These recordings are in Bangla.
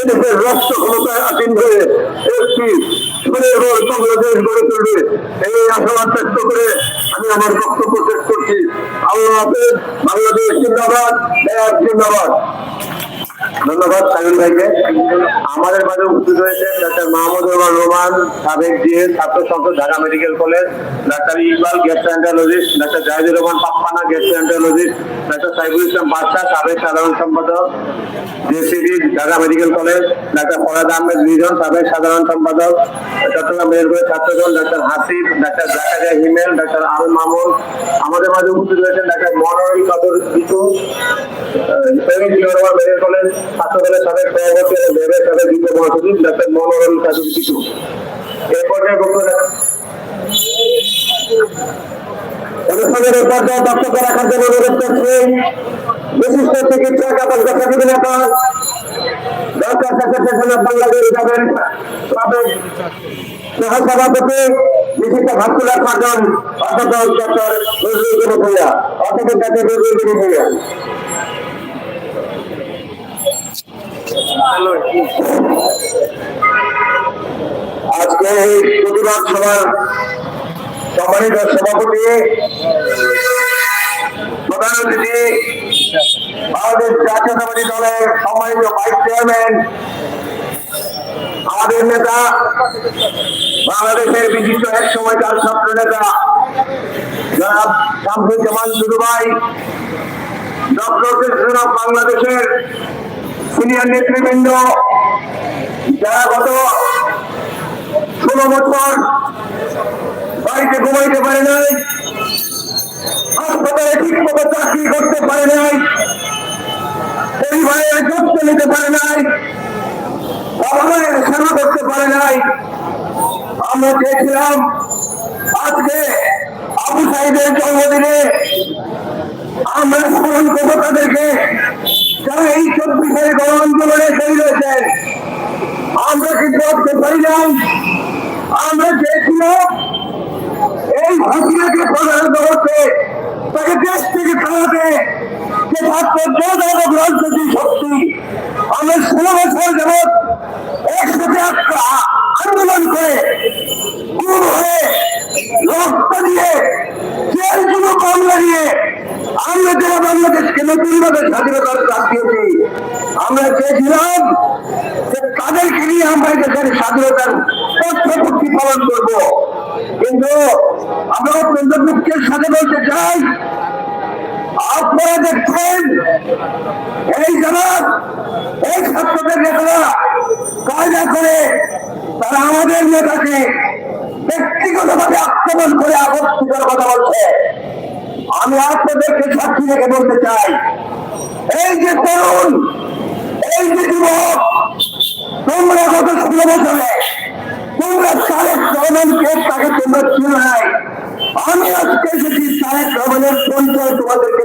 এদেশের রাষ্ট্র ক্ষমতায় আসীন হয়ে একটি সুনির্ভর বাংলাদেশ গড়ে তুলবে। এই আশাবাদ ব্যক্ত করে আমি আমার বক্তব্য শেষ করছি। আল্লাহ হাফেজ, বাংলাদেশ জিন্দাবাদ জিন্দাবাদ। ধন্যবাদ সাইন ভাইকে। আমাদের মাঝে উপস্থিত হয়েছে ডাক্তার মাহমুদ রহমান রোমান, সাবেক জিএস ছাত্র সংসদ, Dhaka medical college, doctor Iqbal gastroenterologist doctor Zahidur Rahman Pappana gastroenterologist doctor Saiful Islam Badshah, সাবেক সাধারণ সম্পাদক, JCB, Dhaka medical college, doctor Farhad Ahmed Rizon সাবেক সাধারণ সম্পাদক, চট্টগ্রাম মেডিকেল কলেজ ছাত্রদল, ডাক্তার হাসিফ ডাক্তার জাকারিয়া হিমেল, ডাক্তার আল মামুন। আমাদের মাঝে উপস্থিত হয়েছেন ডাক্তার মনোরম কাপুর বিটু মেডিকেল কলেজ ছাত্রদলের সাবেক সভাপতি এবং ভেবের সাবেক যুগ্ম মহাসচিব ডাক্তার মনোরম কাপুর বিটু এই পর্যায়ে বক্তব্য অনুষ্ঠানের পর্যায়ে বক্তব্য রাখার জন্য অনুরোধ করছি, বিশিষ্ট চিকিৎসক এবং পেশাজীবী নেতা ডক্টর সেক্রেটারি বাংলাদেশ যাবেন। সাবেক সহসভাপতি বিশিষ্ট ভাস্কুলার সার্জন অধ্যাপক ডক্টর নজরুল ভূঁইয়া অধ্যাপক ডক্টর নজরুল ভূঁইয়া। আজকে প্রতিবাদ সভার সম্মানিত সভাপতি, প্রধান অতিথি, বাংলাদেশ জাতীয়তাবাদী দলের সম্মানিত ভাইস চেয়ারম্যান, আমাদের নেতা, বাংলাদেশের বিশিষ্ট এক সময়কার ছাত্র নেতা, জনাব শামসুজ্জামান দুদুভাই, ডক্টর কৃষ্ণ বাংলাদেশের সিনিয়র নেতৃবৃন্দ, যারা গত ষোলো বছর বাড়িতে ঘুমাইতে পারে নাই, হাসপাতালে ঠিক মতো চাকরি করতে পারে নাই, পরিবারের যত্ন নিতে পারে নাই মায়ের সেবা করতে পারে নাই, আমরা চেয়েছিলাম আজকে আবু সাইদের জন্মদিনে আমরা স্মরণ করব তাদেরকে। যারা এই চব্বিশের গণ আন্দোলনে শহীদ হয়েছেন। আমরা কিন্তু আজকে পারি নাই? আমরা চেয়েছিলাম এই হাসিনাকে প্রধানত হচ্ছে তাকে দেশ থেকে খাওয়াতে যে ছাত্র যোগাযোগ রাজনৈতিক শক্তি আমরা ষোলো বছর যাবৎ একসাথে আন্দোলন করে গুম হয়ে রক্ত দিয়ে জেলগুলো কম লাগিয়ে আমরা যারা বাংলাদেশকে নতুন ভাবে স্বাধীনতার প্রাপ দিয়েছি, আমরা চেয়েছিলাম যে তাদেরকে নিয়ে আমরা দেশের স্বাধীনতার তথ্যপূর্তি পালন করব। কিন্তু আমরা অত্যন্ত সাথে বলতে চাই, আপনারা দেখছেন, এই যারা এই ছাত্রদের নেতারা কায়দা করে তারা আমাদের নেতাকে ব্যক্তিগতভাবে আক্রমণ করে আপত্তিকর কথা বলছে। আমি আপনাদেরকে সাক্ষী রেখে বলতে চাই। এই যে তরুণ, এই যে যুবক, তোমরা গত ষোলো বছরে তোমরা তারেক রহমানকে তাকে তোমরা ছিল নাই। আমি আজকে এসেছি তারেক রহমানের পরিচয় তোমাদেরকে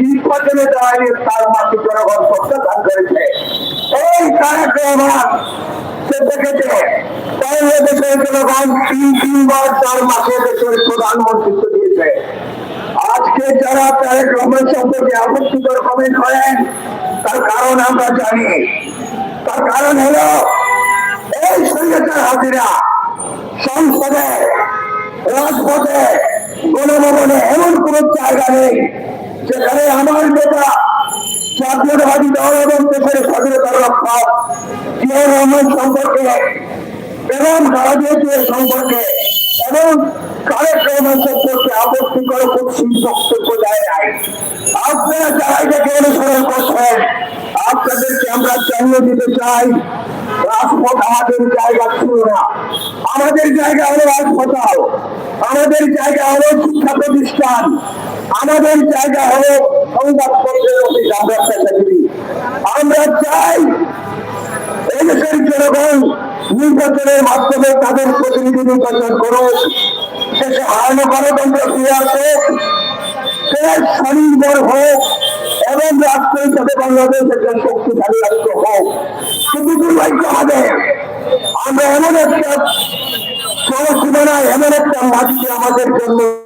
নির্বাচনে দাঁড়িয়ে তার মাকে জনগণ প্রত্যাখ্যান করেছে। এই তারেক রহমান, সে দেখেছে, বাংলাদেশের জনগণ তিন তিনবার তার মাকে দেশের প্রধানমন্ত্রিত্ব দিয়েছে। আজকে যারা তারেক রহমান সম্পর্কে আপত্তিকর কমেন্ট করেন, তার কারণ আমরা জানি। তার কারণ হলো, এই সৈন্যতার হাজিরা সংসদে, রাজপথে, গণভবনে এমন কোন জায়গা নেই যেখানে আমার নেতা জাতীয়তাবাদী দল এবং দেশের স্বাধীনতার রহমান সম্পর্কে এবং ভারতীয় সম্পর্কে এবং সম্পর্কে আপত্তিকর আপনারা যারা এটাকে অনুসরণ করছেন, আপনাদেরকে আমরা জানিয়ে দিতে চাই। রাজপথ আমাদের জায়গা ছিল না। আমাদের জায়গা হলো হাসপাতাল আমাদের জায়গা হলো শিক্ষা প্রতিষ্ঠান। আমাদের জায়গা হলো সংবাদপত্রের অফিস, আমরা চাই এদেশের জনগণ নির্বাচনের মাধ্যমে তাদের প্রতিনিধি নির্বাচন করুক, শেষে হারানো গণতন্ত্র ফিরে আসুক দেশ স্বনির্ভর হোক এবং রাষ্ট্র হিসাবে বাংলাদেশ একটা শক্তিশালী রাষ্ট্র হোক। কিন্তু দুর্ভাগ্য আমাদের আমরা এমন একটা সমসীমানায় এমন একটা মাটিতে আমাদের জন্য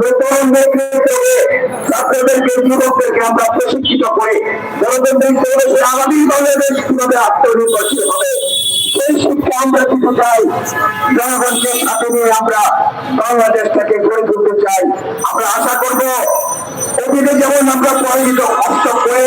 নতুন নেতৃত্বে ছাত্রদেরকে, যুবকদেরকে আমরা প্রশিক্ষিত করে। গণতন্ত্রের পরিবেশে আগামী বাংলাদেশ কীভাবে আত্মনির্ভরশীল হবে, সেই শিক্ষা আমরা দিতে চাই। জনগণকে সাথে নিয়ে আমরা বাংলাদেশটাকে গড়ে তুলতে চাই। আমরা আশা করব, অতীতে যেমন আমরা পরাজিত কষ্ট করে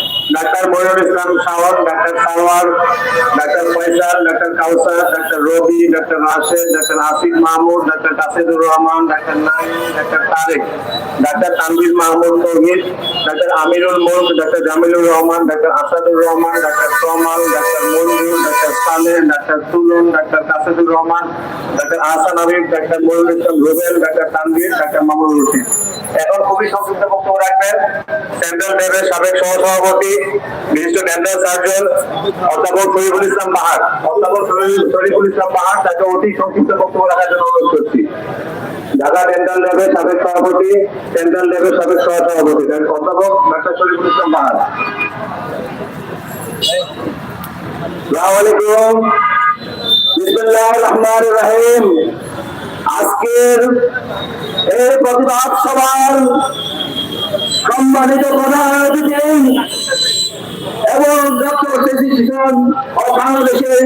ডাক্তার মনিরুল ইসলাম শাওয়ার ডাক্তার সারওয়ার ডাক্তার ফয়সাল, ডাক্তার কাউসার, ডাক্তার রবি, ডাক্তার রাশেদ, ডাক্তার আসিফ মাহমুদ, ডাক্তার কাসিদুর রহমান, ডাক্তার নাইম ডাক্তার তারেক, ডাক্তার তানভীর মাহমুদ তৌহিদ, ডাক্তার আমিরুল মুলক, ডাক্তার জামিলুর রহমান, ডাক্তার আসাদুর রহমান, ডাক্তার তমাল ডাক্তার মঞ্জুর ডাক্তার সালে ডাক্তার তুলুন, ডাক্তার কাসিদুর রহমান, ডাক্তার আহসান হাবিব, ডাক্তার মনিরুল ইসলাম রুবেল, ডাক্তার তানভীর, ডাক্তার মামুনুর রশিদ। এখন খুবই সংক্ষিপ্ত বক্তব্য রাখবেন। সেন্ট্রাল ল্যাবের সাবেক সহসভাপতি বিশিষ্ট সার্জন অধ্যাপক শরীফুল ইসলাম অধ্যাপক শরীফুল ইসলাম তাকে অতি সংক্ষিপ্ত বক্তব্য রাখার জন্য অনুরোধ করছি। ঢাকা ডেন্টাল ল্যাবের সাবেক সভাপতি, ডেন্টাল ল্যাবের সাবেক অধ্যাপক ডাক্তার শরীফুল ইসলাম আজকের এই প্রতিবাদ সভার সম্মানিত প্রধান অতিথি এবং বাংলাদেশের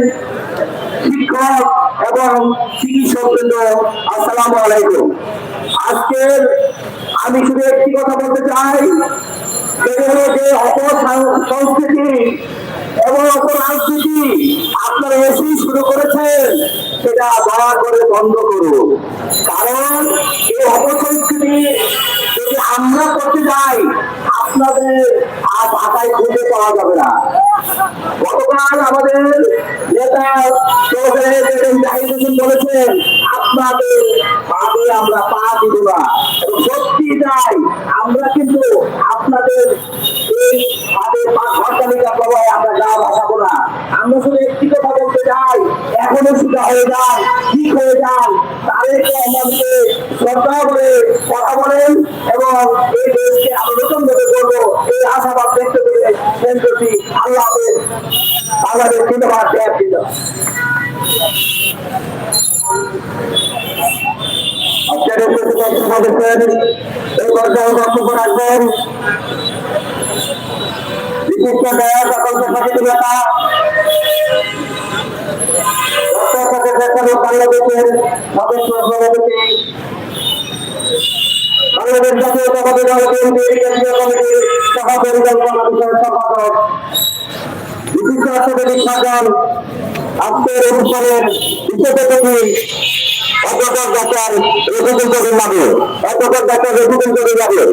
শিক্ষক এবং চিকিৎসক বৃন্দ, আসসালামু আলাইকুম। আজকের আমি শুধু একটি কথা বলতে চাই। যে এবং অপরাজনীতি আপনারা এসেই শুরু করেছেন, সেটা দয়া করে বন্ধ করুন। কারণ এই অপসংস্কৃতি যদি আমরা করতে যাই আপনাদের আর ঢাকায় খুঁজে পাওয়া যাবে না। গতকাল আমাদের নেতা বলেছেন, আপনাদের পাবে আমরা পা দিব না। সত্যি তাই, আমরা কিন্তু আপনাদের আমরা গা ভাসাবো না আমরা শুধু একটি কথা বলতে চাই, এখনও সুদা হয়ে যান ঠিক হয়ে যান তারেক রহমানকে শ্রদ্ধা করে কথা বলেন এবং এই দেশকে আরও নতুন ভাবে করব এই আশাবাদ ব্যক্ত করে শেষ করছি আল্লাহ হাফেজ বাংলাদেশ ধন্যবাদ দেয়ার জন্য আজকের এই পর্যায়ে বক্তব্য রাখবেন। বিশিষ্ট গায়ক আকল্প সচেতনতা বাংলাদেশের সদস্য সভাপতি বাংলাদেশ জাতীয়তাবাদী দল কেন্দ্রীয় কমিটির সভা পরিকল্পনা বিষয়ের সম্পাদক বিশিষ্ট অর্থনৈতিক সাধন আজকের অনুষ্ঠানের বিশেষ অতিথি অধ্যাপক ডাক্তার রফিকুল কবির লাগু অধ্যাপক ডাক্তার রফিকুল কবির লাগু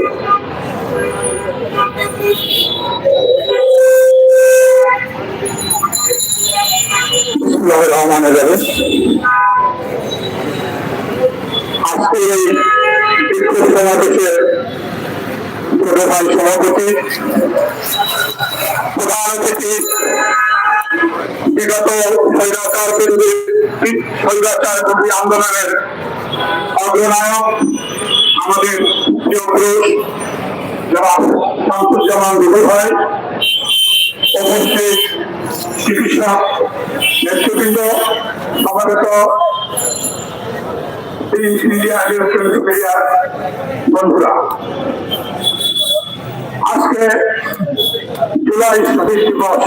রহমান আজকে এই বিক্ষোভ সমাবেশের ছোট সভাপতি বিগত স্বৈরাচার বিরোধী স্বৈরাচার বিরোধী আন্দোলনের অগ্রনায়ক আমাদের প্রিয় পুরুষ যারা শামসুজ্জামান বিভু হয় উপস্থিত চিকিৎসক নেতৃবৃন্দ সমাগত বন্ধুরা। আজকে জুলাই শহীদ দিবস।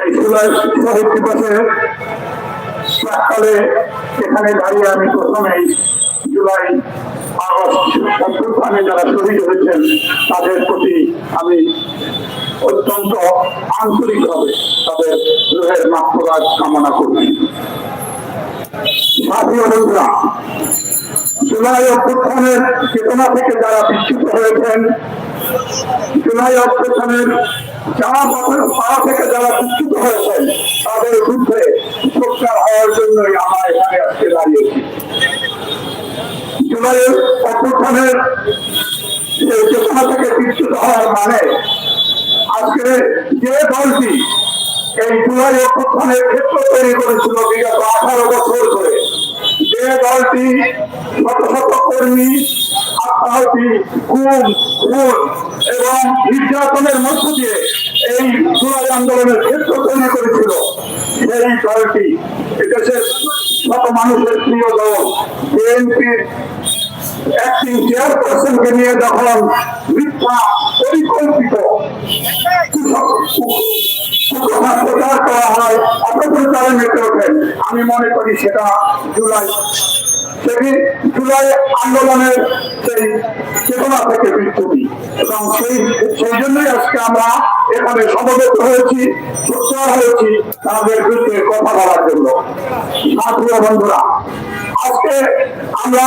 এই জুলাই শহীদ দিবসে প্রাককালে এখানে দাঁড়িয়ে আমি প্রথমেই জুলাই আগস্ট অভ্যুত্থানে যারা শহীদ হয়েছেন, তাদের প্রতি আমি অত্যন্ত আন্তরিকভাবে তাদের রোহের মাত্রাজ কামনা বন্ধুরা, জুলাই চেতনা থেকে যারা হয়েছেন, জুলাই থেকে যারা হয়েছেন, তাদের বিরুদ্ধে হওয়ার আমরা এখানে আজকে দাঁড়িয়েছি। চেতনা থেকে হওয়ার মানে আজকে যে দলটি এই জুলাই অভ্যুত্থানের ক্ষেত্র তৈরি করেছিল বিগত আঠারো বছর ধরে, যে দলটি শত শত কর্মী, আত্মাহতি খুন খুন এবং নির্যাতনের মধ্য দিয়ে এই জুলাই আন্দোলনের ক্ষেত্র তৈরি করেছিল। সেই দলটি এদেশের শত মানুষের প্রিয় দল, বিএনপির নিয়ে যখন মিথ্যা পরিকল্পিত প্রচার করা হয় অপপ্রচারে মেতে আমি মনে করি সেটা জুলাই। সেটি জুলাই আন্দোলনের সেই চেতনা থেকে বিচ্ছুতি এবং সেই সেই জন্যই আজকে আমরা এখানে সমবেত হয়েছি, সোচ্চার হয়েছি তাদের বিরুদ্ধে কথা বলার জন্য। বন্ধুরা, আজকে আমরা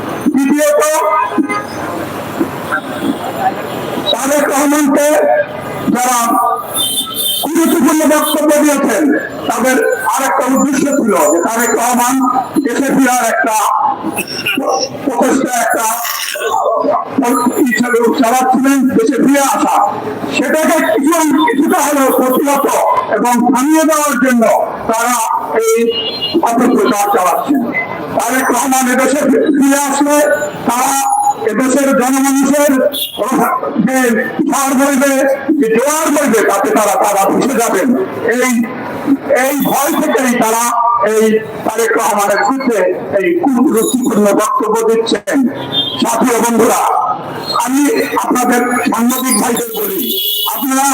দ্বিতীয়ত তারেক রহমানকে যারা গুরুত্বপূর্ণ বক্তব্য দিয়েছেন, তাদের আরেকটা উদ্দেশ্য ছিল তারেক রহমান দেশে ফেরার একটা আসা। সেটাকে কিছু কিছুটা হলেও প্রতিহত এবং থামিয়ে দেওয়ার জন্য তারা এই অপপ্রচার চালাচ্ছেন। তারেক রহমান এদেশে ফিরে আসলে তারা এদেশের জনমানুষের যে ঝড় বইবে জোয়ার বইবে, তাতে তারা তারা ভেসে যাবেন। এই এই ভয় থেকেই তারা এই তারেক রহমানের বিরুদ্ধে এই কুরুচিপূর্ণ বক্তব্য দিচ্ছেন। সাথী বন্ধুরা, আমি আপনাদের সাংবাদিক ভাইদের বলি, আপনারা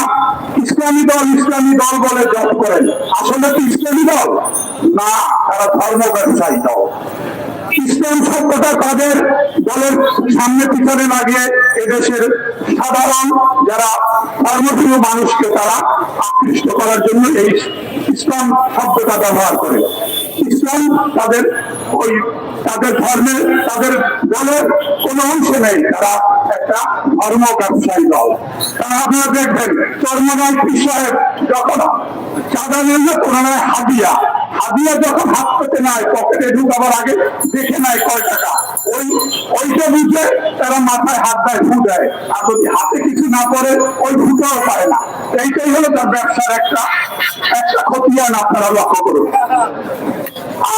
ইসলামী দল ইসলামী দল বলে জব করেন। আসলে কি ইসলামী দল? না, তারা ধর্ম ব্যবসায়ী দল। ইসলাম সভ্যতা তাদের দলের সামনে পিছনে লাগিয়ে এদেশের সাধারণ যারা কর্মপ্রিয় মানুষকে তারা আকৃষ্ট করার জন্য এই ইসলাম শব্দটা ব্যবহার করে। ইসলাম তাদের ওই তাদের ধর্মের তাদের দলের কোনো অংশে নেই। তারা একটা ধর্ম ব্যবসায়ী দল। তারা আপনারা দেখবেন চর্মনায় বিষয়ে যখন চাঁদা নিল হাদিয়া হাদিয়া যখন হাত পেতে নেয় পকেটে ঢুকাবার আগে দেখে নেয় কয় টাকা। ওই, ওইটা বুঝে তারা মাথায় হাত দেয় ভু দেয়। আর যদি হাতে কিছু না পড়ে, ওই ভুটাও পারে না। এইটাই হলো তার ব্যবসার একটা একটা খতিয়ান আপনারা লক্ষ্য করুন।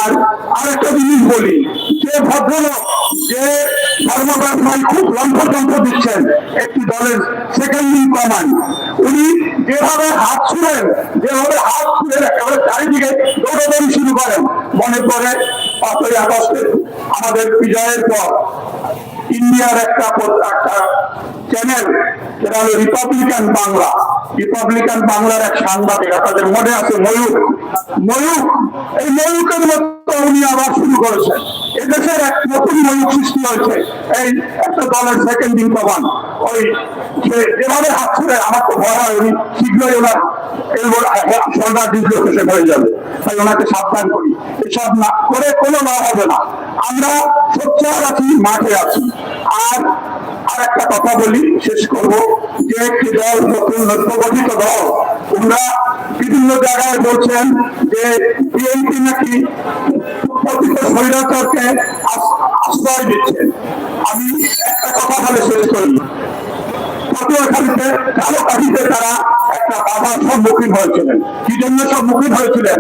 আর আরেকটা জিনিস বলি, যে ভদ্রলোক, যে ধর্মব্যবসায় খুব লম্ফযন্ত্র দিচ্ছেন, একটি দলের সেকেন্ড ইন কমান্ড উনি যেভাবে হাত ছুড়েন, যেভাবে হাত ছুড়েন, একেবারে চারিদিকে দৌড়াদৌড়ি শুরু করেন। মনে পড়ে পাঁচই আগস্টের আমাদের বিজয়ের পর ইন্ডিয়ার একটা একটা চ্যানেল যেটা হলো রিপাবলিকান বাংলা। রিপাবলিকান বাংলার এক সাংবাদিক, আপনাদের মনে আছে ময়ূর ময়ূর এই ময়ূকের মতো উনি আবার শুরু করেছেন। এদেশের এক নতুন সৃষ্টি হয়েছে এই একটা দলের সেকেন্ড ইন কমান ওই যে হাত আমার তো ভয় হয় উনি শীঘ্রই ওনার সরকার ডিসলোকেশন হয়ে যাবে তাই ওনাকে সাবধান করি এসব না করে কোনো লাভ হবে না আমরা সোচ্চার আছি মাঠে আছি। আর আর একটা কথা বলি, শেষ করব। যে একটি দল নতুন নব্যগঠিত দল, তোমরা বিভিন্ন জায়গায় বলছেন যে বিএনপি নাকি প্রকৃত আশ্রয় দিচ্ছেন আমি একটা কথা বলে শেষ করি। একটা সম্মুখীন হয়েছিলেন। কি জন্য সম্মুখীন হয়েছিলেন?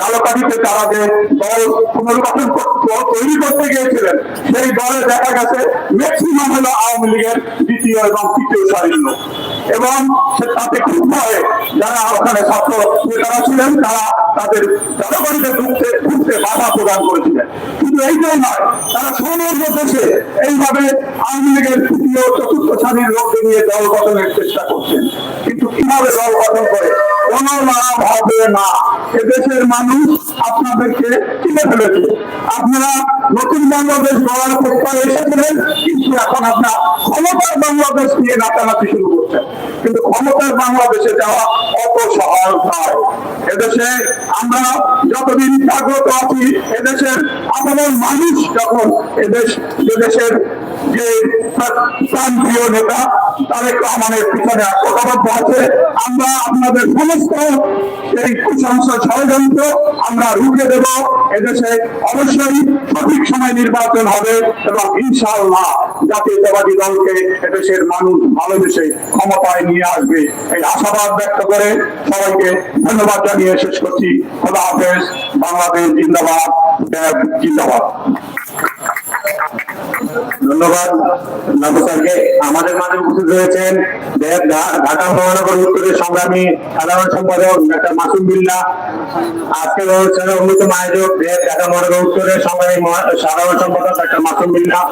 কালো কাঠিতে তারা যে দল পুনর্গঠন তৈরি করতে গিয়েছিলেন, সেই দলে দেখা গেছে ম্যাক্সিমাম হলো আওয়ামী লীগের দ্বিতীয় এবং তৃতীয় সারির লোক। এবং তাতে ক্ষুব্ধ হয়ে যারা ওখানে ছাত্র নেতারা ছিলেন, তারা তাদের জনগণকে ঢুকতে ঢুকতে বাধা প্রদান করেছিলেন। শুধু এইটাই নয়, তারা সমগ্র দেশে এইভাবে আওয়ামী লীগের তৃতীয়, চতুর্থ শ্রেণির লোককে নিয়ে দল গঠনের চেষ্টা করছেন। কিন্তু কীভাবে দল গঠন করে কোন লাভ হবে না। এদেশের মানুষ আপনাদেরকে চিনে ফেলেছে। আপনারা নতুন বাংলাদেশ গড়ার প্রস্তাব এসেছিলেন, কিন্তু এখন আপনার ক্ষমতার বাংলাদেশ নিয়ে নাচানাচি শুরু করছেন। কিন্তু ক্ষমতার বাংলাদেশে যাওয়া অত সহজ নয়। এদেশে আমরা যতদিন জাগ্রত আছি, এদেশের আমাদের মানুষ যখন এদেশ এদেশের যে প্রান্তীয় নেতা তারেক রহমানের পিছনে ঐক্যবদ্ধ আছে। আমরা আপনাদের সমস্ত এই কুসংস্কার ষড়যন্ত্র আমরা রুখে দেব। এদেশে অবশ্যই সঠিক সময় নির্বাচন হবে এবং ইনশাআল্লাহ জাতীয়তাবাদী দলকে এদেশের মানুষ ভালোবেসে ক্ষমতায় নিয়ে আসবে। এই আশাবাদ ব্যক্ত করে সবাইকে ধন্যবাদ জানিয়ে শেষ করছি। খোদা হাফেজ। বাংলাদেশ জিন্দাবাদ। দেব জিন্দাবাদ। ধন্যবাদ। নাটু ঢাকা সাধারণ সম্পাদক মাসুম বিল্লা, আজকের অনুষ্ঠানের অন্যতম আয়োজক ঢাকা মহানগর উত্তরের সংগ্রামী সাধারণ সম্পাদক ডাক্তার মাসুম বিল্লাহ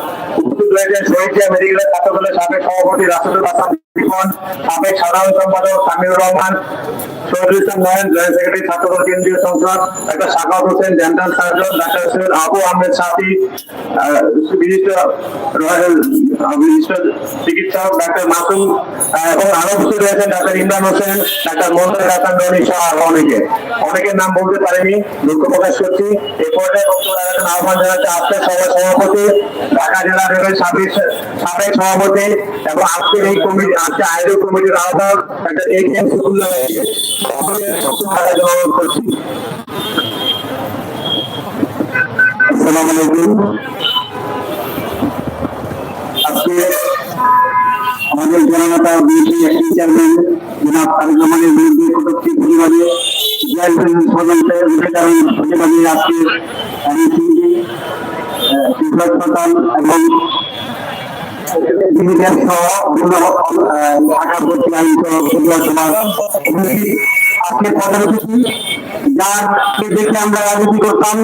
সংসদ ডাক্তার শাকাত হোসেন ডাক্তার সৈয়দ ডাক্তার মাসুম অনেকে। অনেকের নাম বলতে পারিনি, দুঃখ প্রকাশ করছি। এই পর্যায়ে বক্তব্য আহ্বান জানাচ্ছে আজকের সভা সভাপতি, ঢাকা জেলা রেলের সাবেক সভাপতি এবং আজকের এই কমিটি আজকে আয়োজক কমিটির আহ্বায়ক আমাদের জননেতা বিএনপি একটি চেয়ারম্যান জনাব তারেক রহমানের বিরুদ্ধে কটূক্তি প্রতিবাদে জয়েন্ট প্রেসিডেন্ট পর্যন্ত বিবেকানন্দ প্রতিবাদে আজকে রাজনীতি করতাম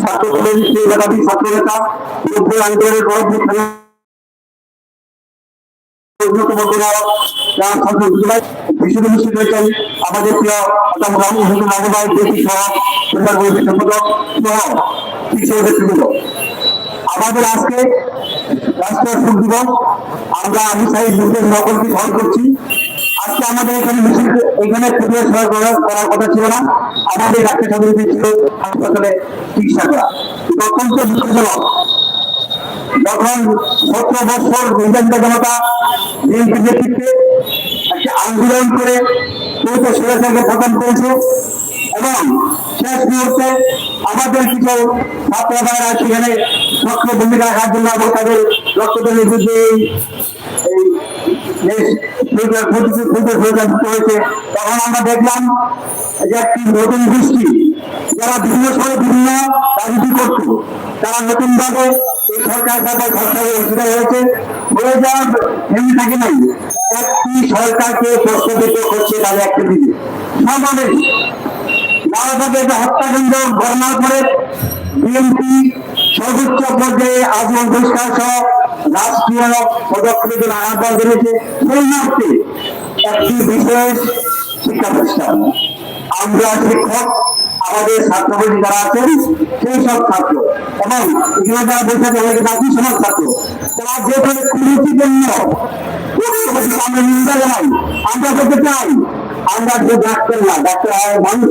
ছাত্র ছিলেন সেই মেধাবী ছাত্র নেতা নব্বই আন্দোলনের গর্ব অন্যতম কোনো ছাত্র বিশুদ্ধ মুসলিম রয়েছেন আমাদের প্রিয় অতম হোসেন মামুনায় দেশি আমাদের আজকে আজকে আমাদের এখানে হাসপাতালে চিকিৎসা করা। অত্যন্ত দুঃখজনক যখন সতেরো বছর নির্যাতিত জনতা বিএনপি নেতৃত্বে একটা আন্দোলন করে চৌদ্দ করেছে এবং শেষ মুহূর্তে আমাদের কিছু ছাত্র ভাইরা সেখানে সক্রিয় ভূমিকা রাখার জন্য এবং তাদের রক্তদানের বিরুদ্ধে সরকার সরকার সরকার নতুন দৃষ্টি যারা বিভিন্ন সময় বিভিন্ন রাজনীতি করত তারা নতুন এই সরকার সরকার সরকারের অংশীদার হয়েছে। হয়ে যাওয়ার এমনি থাকে নাই, একটি সরকারকে প্রশ্নবিদ্ধ করছে তাদের একটি দিকে সমাবেশ আমরা সেই সব ছাত্র এবং এখানে যারা বসে আছে অনেকে বাকি সমাজ ছাত্র, তারা যে কোনো কুরুচিপূর্ণ ডাক্তার না, ডাক্তার মানুষ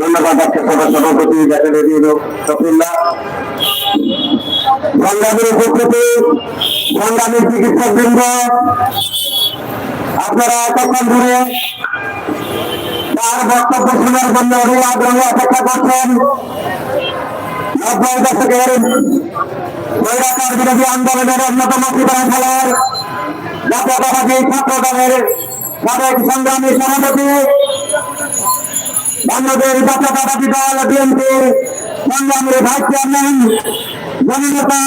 ধন্যবাদ সবার সভাপতি দেখা রেডিও সফিল্লা সংগ্রামের বৃন্দ আপনারা এতক্ষণ ধরে তার বক্তব্য শোনার করছেন। নব্বই দশকের বৈরাকার বিরোধী আন্দোলনের অন্যতম প্রধান খেলোয়াড় জাতীয়তাবাদী ছাত্র সংগ্রামী সভাপতি বাংলাদেশ জাতীয়তাবাদী দল বিএনপি সংগ্রামী ভাইস চেয়ারম্যান জননেতা